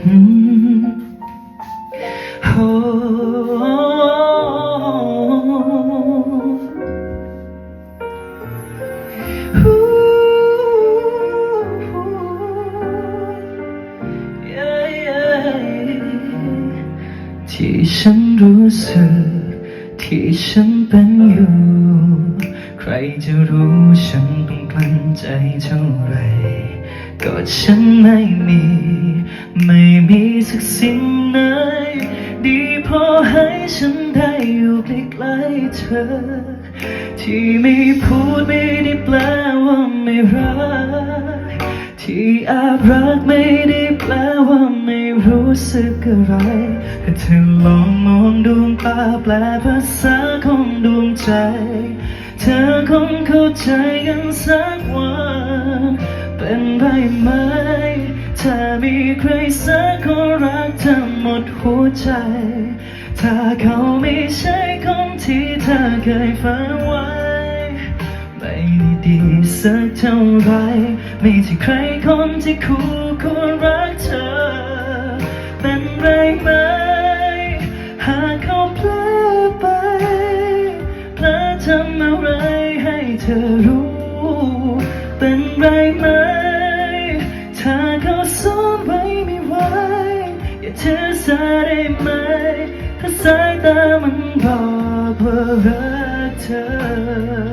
ที่ฉันรู้สึกที่ฉันเป็นอยู่ ใครจะรู้ฉันต้องกลั้นใจเท่าไร ก็ฉันไม่มี สักสิ่งไหน ดีพอให้ฉันได้อยู่ใกล้ๆเธอ ที่ไม่พูดไม่ได้แปลว่าไม่รัก ที่แอบรักไม่ได้แปลว่าไม่รู้สึกอะไรแค่เธอลองมองดวงตาแปลภาษาของดวงใจ เธอคงเข้าใจกันสักวัน เป็นไปไหม ถ้ามีใครสักคนรักเธอหมดหัวใจ ถ้าเขาไม่ใช่คนที่เธอเคยฝันไว้ ไม่ได้ดีสักเท่าไรไม่ใช่ใครคนที่คู่ควรรักเธอ เป็นไรไหม หากเขาเพลอไปเพลอทำอะไรให้เธอรู้ ถ้าเขาซ่อนไว้ไม่ไหวอย่าเธอสาได้ไหม ถ้าสายตามันบอกว่ารักเธอ